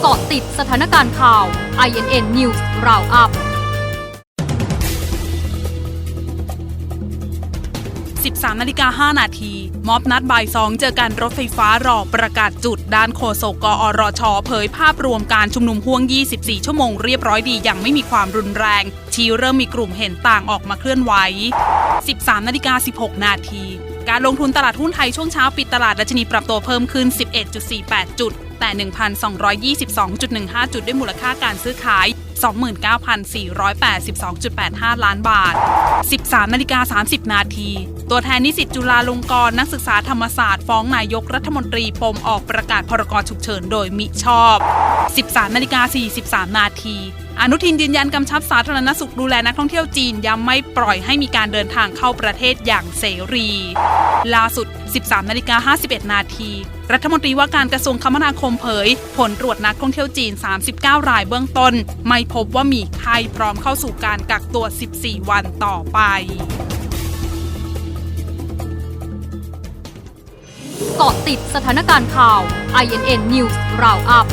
เกาะติดสถานการณ์ข่าว INN News Roundup 13นาฬิกา5นาที ม็อบนัดบ่ายสองเจอกันรถไฟฟ้ารอประกาศจุด ด้านโฆษกกอรช เผยภาพรวมการชุมนุมห่วง 24 ชั่วโมงเรียบร้อยดีอย่างไม่มีความรุนแรง ชี้เริ่มมีกลุ่มเห็นต่างออกมาเคลื่อนไหว 13นาฬิกา16 นาทีการลงทุนตลาดหุ้นไทยช่วงเช้าปิดตลาดดัชนีปรับตัวเพิ่มขึ้น 11.48 จุด แต่ 1,222.15 จุดด้วยมูลค่าการซื้อขาย 29,482.85 ล้านบาท 13นาฬิกา30 นาที ตัวแทนนิสิตจุฬาลงกรณ์นักศึกษาธรรมศาสตร์ฟ้องนายกรัฐมนตรีปมออกประกาศพรกฉุกเฉินโดยมิชอบ 13นาฬิกา43 นาที อนุทินยืนยันกำชับสาธารณสุขดูแลนักท่องเที่ยวจีนย้ำไม่ปล่อยให้มีการเดินทางเข้าประเทศอย่างเสรี ล่าสุด 13นาฬิกา51 นาที รัฐมนตรีว่าการกระทรวงคมนาคมเผย ผลตรวจนักท่องเที่ยวจีน 39 รายเบื้องต้น ไม่พบว่ามีไข้พร้อมเข้าสู่การกักตัว 14 วันต่อไปเกาะติดสถานการณ์ข่าว INN News Roundup